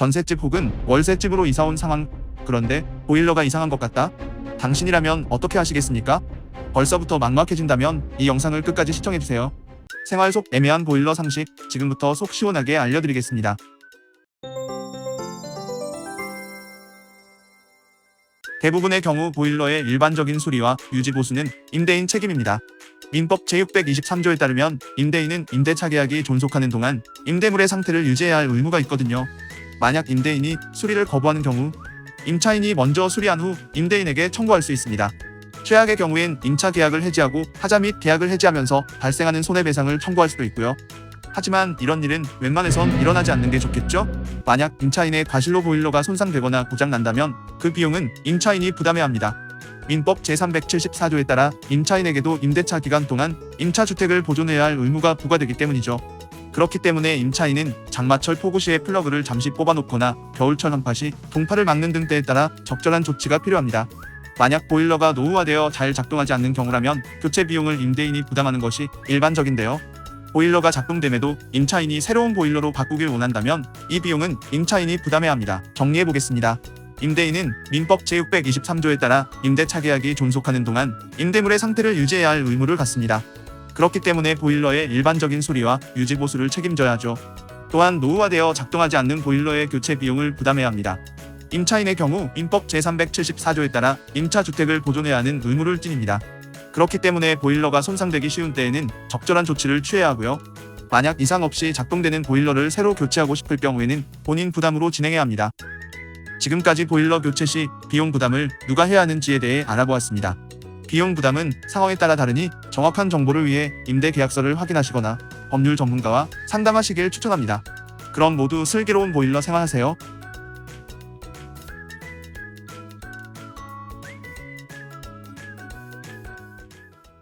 전셋집 혹은 월셋집으로 이사온 상황. 그런데 보일러가 이상한 것 같다? 당신이라면 어떻게 하시겠습니까? 벌써부터 막막해진다면 이 영상을 끝까지 시청해주세요. 생활 속 애매한 보일러 상식 지금부터 속 시원하게 알려드리겠습니다. 대부분의 경우 보일러의 일반적인 수리와 유지 보수는 임대인 책임입니다. 민법 제623조에 따르면 임대인은 임대차 계약이 존속하는 동안 임대물의 상태를 유지해야 할 의무가 있거든요. 만약 임대인이 수리를 거부하는 경우 임차인이 먼저 수리한 후 임대인에게 청구할 수 있습니다. 최악의 경우엔 임차 계약을 해지하고 하자 및 계약을 해지하면서 발생하는 손해배상을 청구할 수도 있고요. 하지만 이런 일은 웬만해선 일어나지 않는 게 좋겠죠? 만약 임차인의 과실로 보일러가 손상되거나 고장난다면 그 비용은 임차인이 부담해야 합니다. 민법 제374조에 따라 임차인에게도 임대차 기간 동안 임차 주택을 보존해야 할 의무가 부과되기 때문이죠. 그렇기 때문에 임차인은 장마철 폭우 시에 플러그를 잠시 뽑아놓거나 겨울철 한파 시 동파를 막는 등 때에 따라 적절한 조치가 필요합니다. 만약 보일러가 노후화되어 잘 작동하지 않는 경우라면 교체 비용을 임대인이 부담하는 것이 일반적인데요. 보일러가 작동됨에도 임차인이 새로운 보일러로 바꾸길 원한다면 이 비용은 임차인이 부담해야 합니다. 정리해 보겠습니다. 임대인은 민법 제623조에 따라 임대차 계약이 존속하는 동안 임대물의 상태를 유지해야 할 의무를 갖습니다. 그렇기 때문에 보일러의 일반적인 수리와 유지 보수를 책임져야 하죠. 또한 노후화되어 작동하지 않는 보일러의 교체 비용을 부담해야 합니다. 임차인의 경우 민법 제374조에 따라 임차 주택을 보존해야 하는 의무를 지닙니다. 그렇기 때문에 보일러가 손상되기 쉬운 때에는 적절한 조치를 취해야 하고요. 만약 이상 없이 작동되는 보일러를 새로 교체하고 싶을 경우에는 본인 부담으로 진행해야 합니다. 지금까지 보일러 교체 시 비용 부담을 누가 해야 하는지에 대해 알아보았습니다. 비용 부담은 상황에 따라 다르니 정확한 정보를 위해 임대 계약서를 확인하시거나 법률 전문가와 상담하시길 추천합니다. 그럼 모두 슬기로운 보일러 생활하세요.